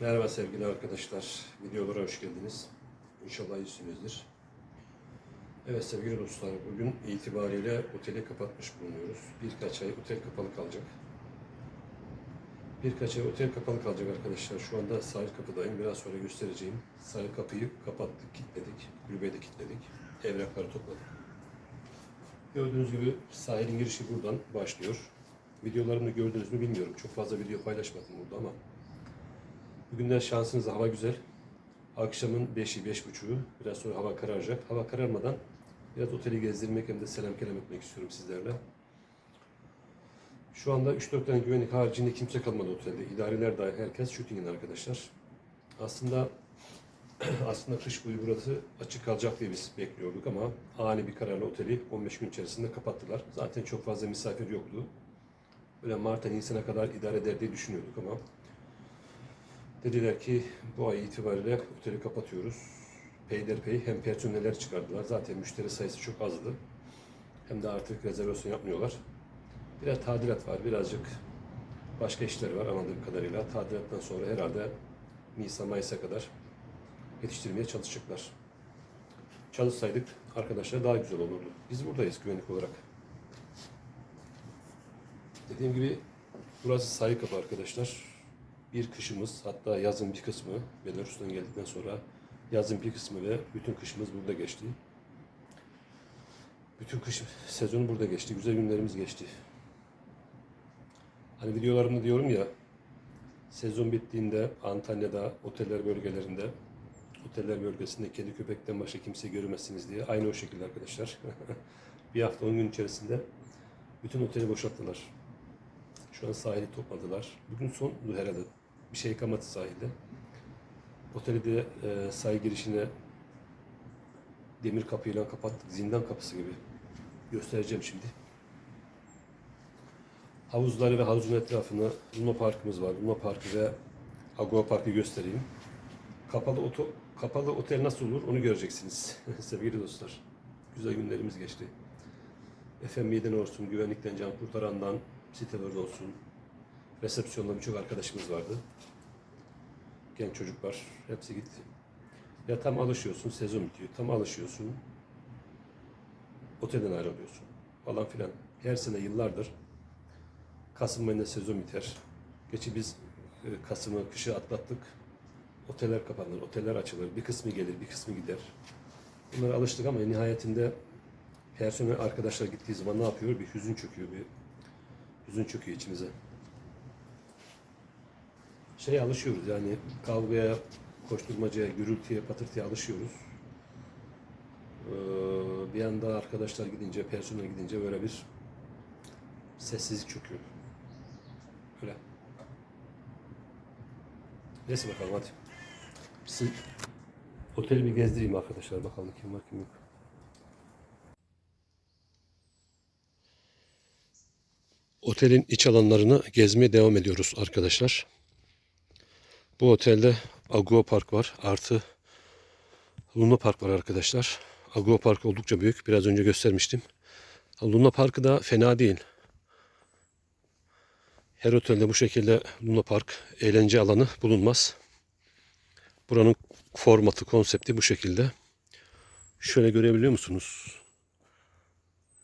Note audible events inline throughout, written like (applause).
Merhaba sevgili arkadaşlar. Videolara hoş geldiniz. İnşallah iyisinizdir. Evet sevgili dostlar, bugün itibariyle oteli kapatmış bulunuyoruz. Birkaç ay otel kapalı kalacak. Birkaç ay otel kapalı kalacak arkadaşlar. Şu anda sahil kapıdayım. Biraz sonra göstereceğim. Sahil kapıyı kapattık, kilitledik. Kulübeyi de kilitledik. Evrakları topladık. Gördüğünüz gibi sahilin girişi buradan başlıyor. Videolarımı gördünüz mü bilmiyorum. Çok fazla video paylaşmadım burada ama Bugünden şansınız hava güzel. Akşamın 5'i, 5.30'u. Biraz sonra hava kararacak. Hava kararmadan biraz oteli gezdirmek hem de selam kelam etmek istiyorum sizlerle. Şu anda 3-4 tane güvenlik haricinde kimse kalmadı otelde. İdareler dahil herkes shooting'in arkadaşlar. Aslında (clears throat) aslında kış boyu burası açık kalacak diye biz bekliyorduk ama ani bir kararla oteli 15 gün içerisinde kapattılar. Zaten çok fazla misafir yoktu. Böyle Mart'tan Nisan'a kadar idare eder diye düşünüyorduk ama Dediler ki bu ay itibariyle oteli kapatıyoruz. Peyderpey hem personeller çıkardılar. Zaten müşteri sayısı çok azdı. Hem de artık rezervasyon yapmıyorlar. Biraz tadilat var. Birazcık başka işler var anladığım kadarıyla. Tadilattan sonra herhalde Nisan Mayıs'a kadar yetiştirmeye çalışacaklar. Çalışsaydık arkadaşlar daha güzel olurdu. Biz buradayız güvenlik olarak. Dediğim gibi burası sahil kapı arkadaşlar bir kışımız hatta yazın bir kısmı Belarus'tan geldikten sonra yazın bir kısmı ve bütün kışımız burada geçti. Bütün kış sezonu burada geçti. Güzel günlerimiz geçti. Hani videolarımda diyorum ya sezon bittiğinde Antalya'da oteller bölgelerinde oteller bölgesinde kedi köpekten başka kimse göremezsiniz diye. Aynı o şekilde arkadaşlar. (laughs) bir hafta 10 gün içerisinde bütün oteli boşalttılar. Şu an sahili topladılar. Bugün son herhalde bir şey kalmadı sahilde. Oteli de e, sahil girişine demir kapıyla kapattık. Zindan kapısı gibi. Göstereceğim şimdi. Havuzları ve havuzun etrafını Luna Parkımız var. Luna Parkı ve Agua Park'ı göstereyim. Kapalı oto, kapalı otel nasıl olur onu göreceksiniz (laughs) sevgili dostlar. Güzel günlerimiz geçti. FMB'den olsun, güvenlikten, can kurtarandan, siteler olsun, resepsiyonda birçok arkadaşımız vardı. Genç çocuklar, hepsi gitti. Ya tam alışıyorsun, sezon bitiyor, tam alışıyorsun, otelden ayrılıyorsun falan filan. Her sene yıllardır Kasım ayında sezon biter. Geçi biz e, Kasım'ı, kışı atlattık. Oteller kapanır, oteller açılır. Bir kısmı gelir, bir kısmı gider. Bunlara alıştık ama nihayetinde personel arkadaşlar gittiği zaman ne yapıyor? Bir hüzün çöküyor, bir hüzün çöküyor içimize. Şeye alışıyoruz yani kavgaya, koşturmacaya, gürültüye, patırtıya alışıyoruz. Ee, bir anda arkadaşlar gidince, personel gidince böyle bir sessizlik çöküyor. Öyle. Neyse bakalım hadi. Sizi oteli bir gezdireyim arkadaşlar bakalım kim var kim yok. Otelin iç alanlarını gezmeye devam ediyoruz arkadaşlar. Bu otelde Agua Park var. Artı Luna Park var arkadaşlar. Agua Park oldukça büyük. Biraz önce göstermiştim. Luna Park'ı da fena değil. Her otelde bu şekilde Luna Park eğlence alanı bulunmaz. Buranın formatı, konsepti bu şekilde. Şöyle görebiliyor musunuz?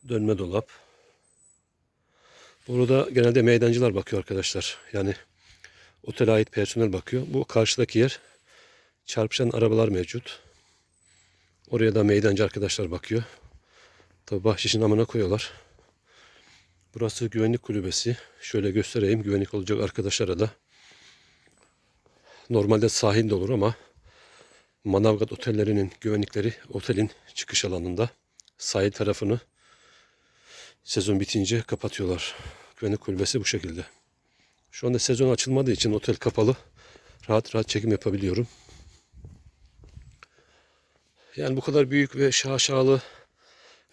Dönme dolap. Burada genelde meydancılar bakıyor arkadaşlar. Yani otele ait personel bakıyor. Bu karşıdaki yer çarpışan arabalar mevcut. Oraya da meydancı arkadaşlar bakıyor. Tabi bahşişin amına koyuyorlar. Burası güvenlik kulübesi. Şöyle göstereyim. Güvenlik olacak arkadaşlara da. Normalde sahilde olur ama Manavgat otellerinin güvenlikleri otelin çıkış alanında. Sahil tarafını sezon bitince kapatıyorlar. Güvenlik kulübesi bu şekilde. Şu anda sezon açılmadığı için otel kapalı. Rahat rahat çekim yapabiliyorum. Yani bu kadar büyük ve şaşalı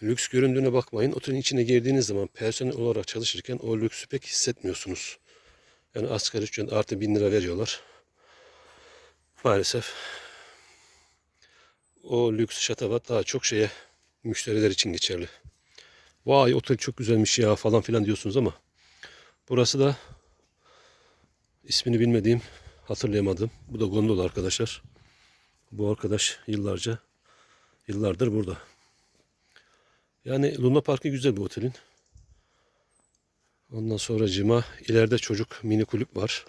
lüks göründüğüne bakmayın. Otelin içine girdiğiniz zaman personel olarak çalışırken o lüksü pek hissetmiyorsunuz. Yani asgari ücret artı bin lira veriyorlar. Maalesef o lüks şatavat daha çok şeye müşteriler için geçerli. Vay otel çok güzelmiş ya falan filan diyorsunuz ama burası da ismini bilmediğim hatırlayamadım. Bu da gondola arkadaşlar. Bu arkadaş yıllarca yıllardır burada. Yani Luna Parkı güzel bir otelin. Ondan sonra cima ileride çocuk mini kulüp var.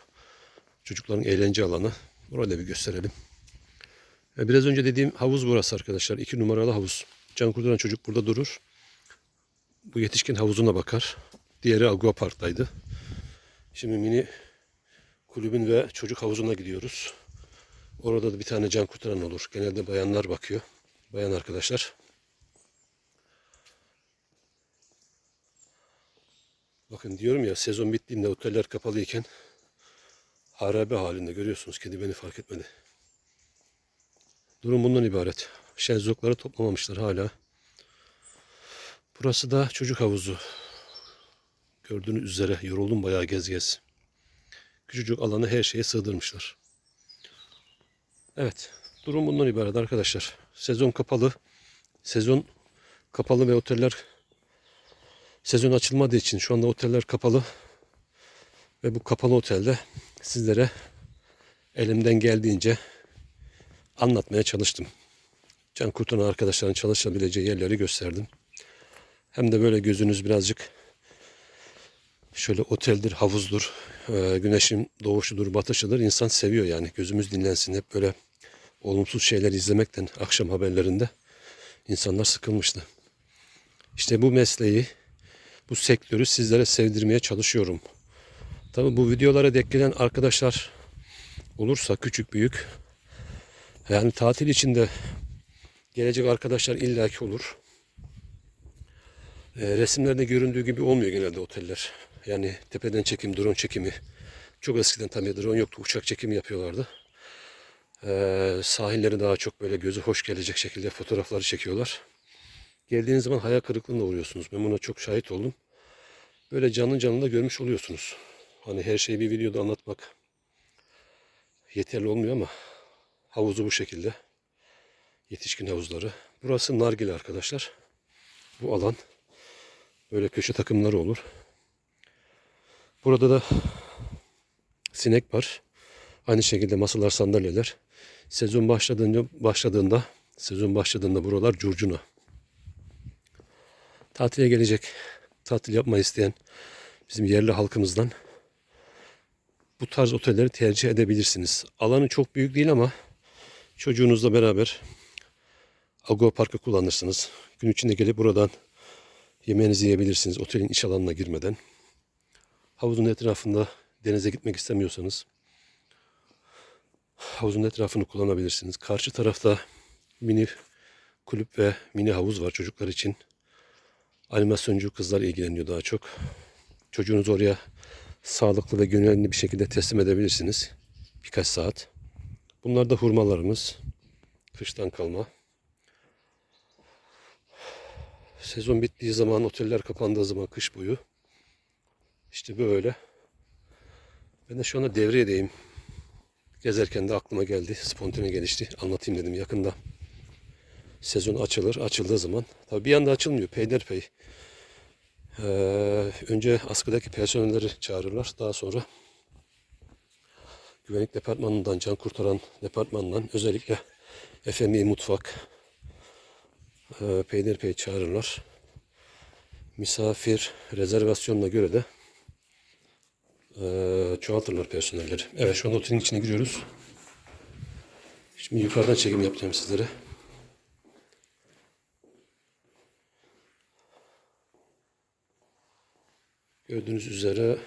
Çocukların eğlence alanı. Orayı da bir gösterelim. Biraz önce dediğim havuz burası arkadaşlar. İki numaralı havuz. Can kurtaran çocuk burada durur. Bu yetişkin havuzuna bakar. Diğeri Agua Park'taydı. Şimdi mini kulübün ve çocuk havuzuna gidiyoruz. Orada da bir tane can kurtaran olur. Genelde bayanlar bakıyor. Bayan arkadaşlar. Bakın diyorum ya sezon bittiğinde oteller kapalıyken harabe halinde görüyorsunuz. Kedi beni fark etmedi. Durum bundan ibaret. Şezlongları toplamamışlar hala. Burası da çocuk havuzu. Gördüğünüz üzere yoruldum bayağı gez gez. Küçücük alanı her şeye sığdırmışlar. Evet. Durum bundan ibaret arkadaşlar. Sezon kapalı. Sezon kapalı ve oteller sezon açılmadığı için şu anda oteller kapalı. Ve bu kapalı otelde sizlere elimden geldiğince anlatmaya çalıştım. Can kurtaran arkadaşların çalışabileceği yerleri gösterdim. Hem de böyle gözünüz birazcık şöyle oteldir, havuzdur, e, güneşin doğuşudur, batışıdır. İnsan seviyor yani. Gözümüz dinlensin. Hep böyle olumsuz şeyler izlemekten akşam haberlerinde insanlar sıkılmıştı. İşte bu mesleği, bu sektörü sizlere sevdirmeye çalışıyorum. Tabii bu videolara denk gelen arkadaşlar olursa küçük büyük yani tatil içinde gelecek arkadaşlar illaki olur. E, resimlerde göründüğü gibi olmuyor genelde oteller. Yani tepeden çekim, drone çekimi. Çok eskiden tabii drone yoktu. Uçak çekimi yapıyorlardı. E, sahilleri daha çok böyle gözü hoş gelecek şekilde fotoğrafları çekiyorlar. Geldiğiniz zaman hayal kırıklığına uğruyorsunuz. Ben buna çok şahit oldum. Böyle canlı canlı da görmüş oluyorsunuz. Hani her şeyi bir videoda anlatmak yeterli olmuyor ama havuzu bu şekilde. Yetişkin havuzları. Burası nargile arkadaşlar. Bu alan böyle köşe takımları olur. Burada da sinek var. Aynı şekilde masalar, sandalyeler. Sezon başladığında başladığında sezon başladığında buralar curcuna. Tatile gelecek, tatil yapmayı isteyen bizim yerli halkımızdan bu tarz otelleri tercih edebilirsiniz. Alanı çok büyük değil ama çocuğunuzla beraber Agua Park'ı kullanırsınız. Gün içinde gelip buradan yemeğinizi yiyebilirsiniz otelin iç alanına girmeden. Havuzun etrafında denize gitmek istemiyorsanız havuzun etrafını kullanabilirsiniz. Karşı tarafta mini kulüp ve mini havuz var çocuklar için. Animasyoncu kızlar ilgileniyor daha çok. Çocuğunuzu oraya sağlıklı ve güvenli bir şekilde teslim edebilirsiniz. Birkaç saat. Bunlar da hurmalarımız. Kıştan kalma. Sezon bittiği zaman, oteller kapandığı zaman kış boyu. İşte böyle. Ben de şu anda Devriye'deyim. Gezerken de aklıma geldi. Spontane gelişti. Anlatayım dedim yakında. Sezon açılır. Açıldığı zaman. Tabii bir anda açılmıyor. Peyderpey. Ee, önce askıdaki personelleri çağırırlar. Daha sonra güvenlik departmanından, can kurtaran departmanından özellikle FMI mutfak e, peyderpey çağırırlar. Misafir rezervasyonuna göre de e, çoğaltırlar personelleri. Evet şu anda otelin içine giriyoruz. Şimdi yukarıdan çekim yapacağım sizlere. Gördüğünüz üzere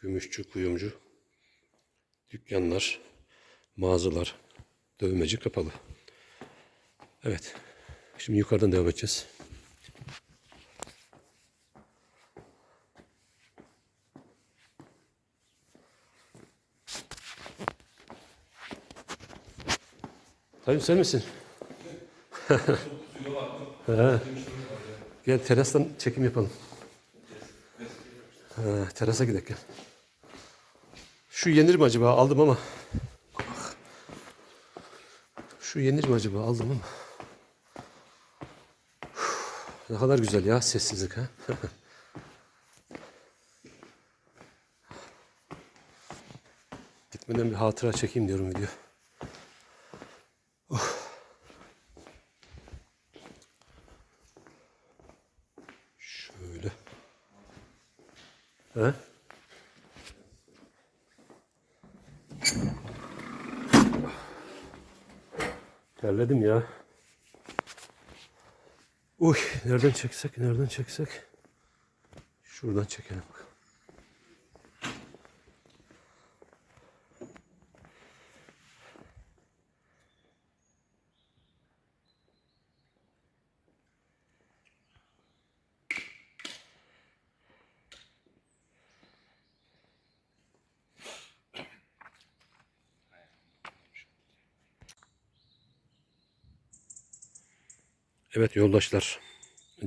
gümüşçü, kuyumcu, dükkanlar, mağazalar, dövmeci kapalı. Evet. Şimdi yukarıdan devam edeceğiz. Tayyip sen misin? (laughs) He. Gel terastan çekim yapalım. He, terasa gidelim gel. Şu yenir mi acaba? Aldım ama. Şu yenir mi acaba? Aldım ama. Ne kadar güzel ya sessizlik ha. (laughs) Gitmeden bir hatıra çekeyim diyorum video. Oh. Şöyle. He? Terledim ya. Uy, nereden çeksek, nereden çeksek? Şuradan çekelim. bakalım. Evet yoldaşlar,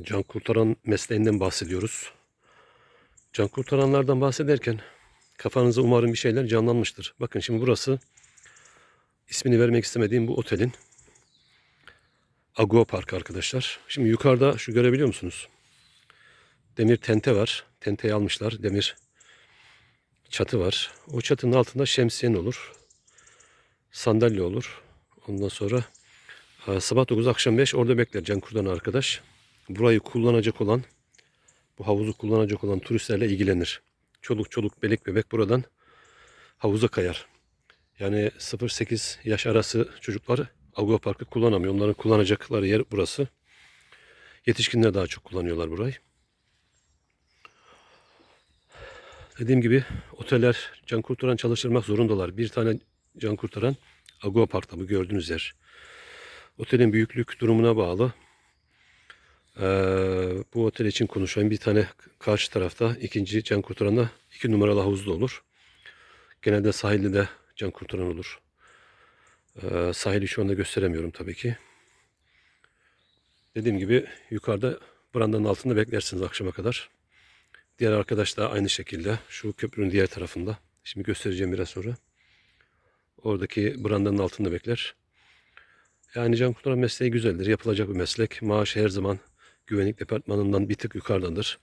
can kurtaran mesleğinden bahsediyoruz. Can kurtaranlardan bahsederken kafanıza umarım bir şeyler canlanmıştır. Bakın şimdi burası ismini vermek istemediğim bu otelin Agua Park arkadaşlar. Şimdi yukarıda şu görebiliyor musunuz? Demir tente var. Tenteyi almışlar. Demir çatı var. O çatının altında şemsiyen olur. Sandalye olur. Ondan sonra Sabah 9 akşam 5 orada bekler Can Kurdan arkadaş. Burayı kullanacak olan bu havuzu kullanacak olan turistlerle ilgilenir. Çoluk çoluk belek bebek buradan havuza kayar. Yani 0-8 yaş arası çocuklar Agua Park'ı kullanamıyor. Onların kullanacakları yer burası. Yetişkinler daha çok kullanıyorlar burayı. Dediğim gibi oteller can kurtaran çalıştırmak zorundalar. Bir tane can kurtaran Agua Park'ta bu gördüğünüz yer. Otelin büyüklük durumuna bağlı. Ee, bu otel için konuşayım. Bir tane karşı tarafta ikinci can kurtaranda iki numaralı havuzda olur. Genelde sahilde de can kurtaran olur. Ee, sahili şu anda gösteremiyorum tabii ki. Dediğim gibi yukarıda brandanın altında beklersiniz akşama kadar. Diğer arkadaş da aynı şekilde şu köprünün diğer tarafında. Şimdi göstereceğim biraz sonra. Oradaki brandanın altında bekler. Yani can kurtaran mesleği güzeldir. Yapılacak bir meslek. Maaş her zaman güvenlik departmanından bir tık yukarıdadır.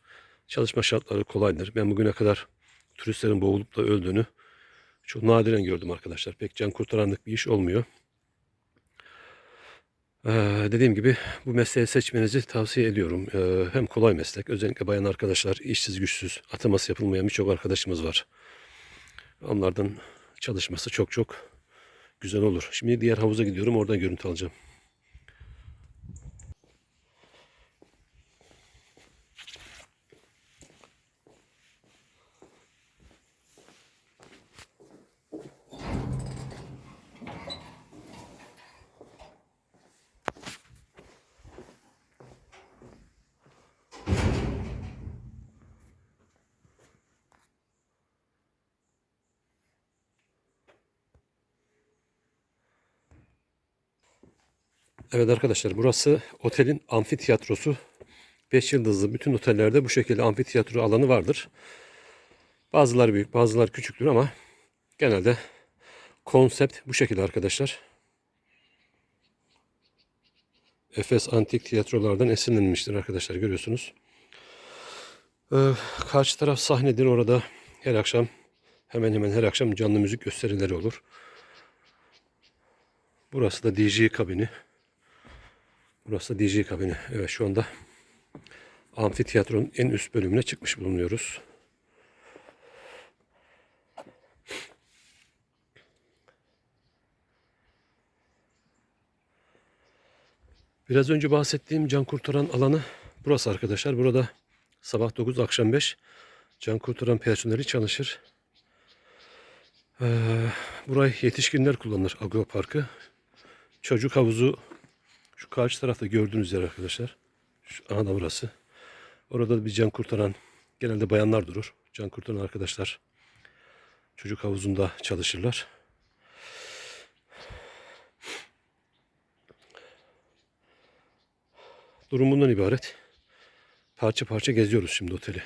Çalışma şartları kolaydır. Ben bugüne kadar turistlerin boğulup da öldüğünü çok nadiren gördüm arkadaşlar. Pek can kurtaranlık bir iş olmuyor. Ee, dediğim gibi bu mesleği seçmenizi tavsiye ediyorum. Ee, hem kolay meslek. Özellikle bayan arkadaşlar işsiz güçsüz ataması yapılmayan birçok arkadaşımız var. Onlardan çalışması çok çok güzel olur. Şimdi diğer havuza gidiyorum. Oradan görüntü alacağım. Evet arkadaşlar burası otelin amfiteyatrosu. 5 yıldızlı bütün otellerde bu şekilde amfiteyatro alanı vardır. Bazıları büyük bazıları küçüktür ama genelde konsept bu şekilde arkadaşlar. Efes antik tiyatrolardan esinlenmiştir arkadaşlar görüyorsunuz. Ee, karşı taraf sahnedir orada her akşam hemen hemen her akşam canlı müzik gösterileri olur. Burası da DJ kabini. Burası DJ kabini. Evet şu anda amfiteyatronun en üst bölümüne çıkmış bulunuyoruz. Biraz önce bahsettiğim can kurtaran alanı burası arkadaşlar. Burada sabah 9 akşam 5 can kurtaran personeli çalışır. Ee, burayı yetişkinler kullanır Agro Parkı. Çocuk havuzu şu karşı tarafta gördüğünüz yer arkadaşlar. Şu ana burası. Orada bir can kurtaran genelde bayanlar durur. Can kurtaran arkadaşlar çocuk havuzunda çalışırlar. Durum bundan ibaret. Parça parça geziyoruz şimdi oteli.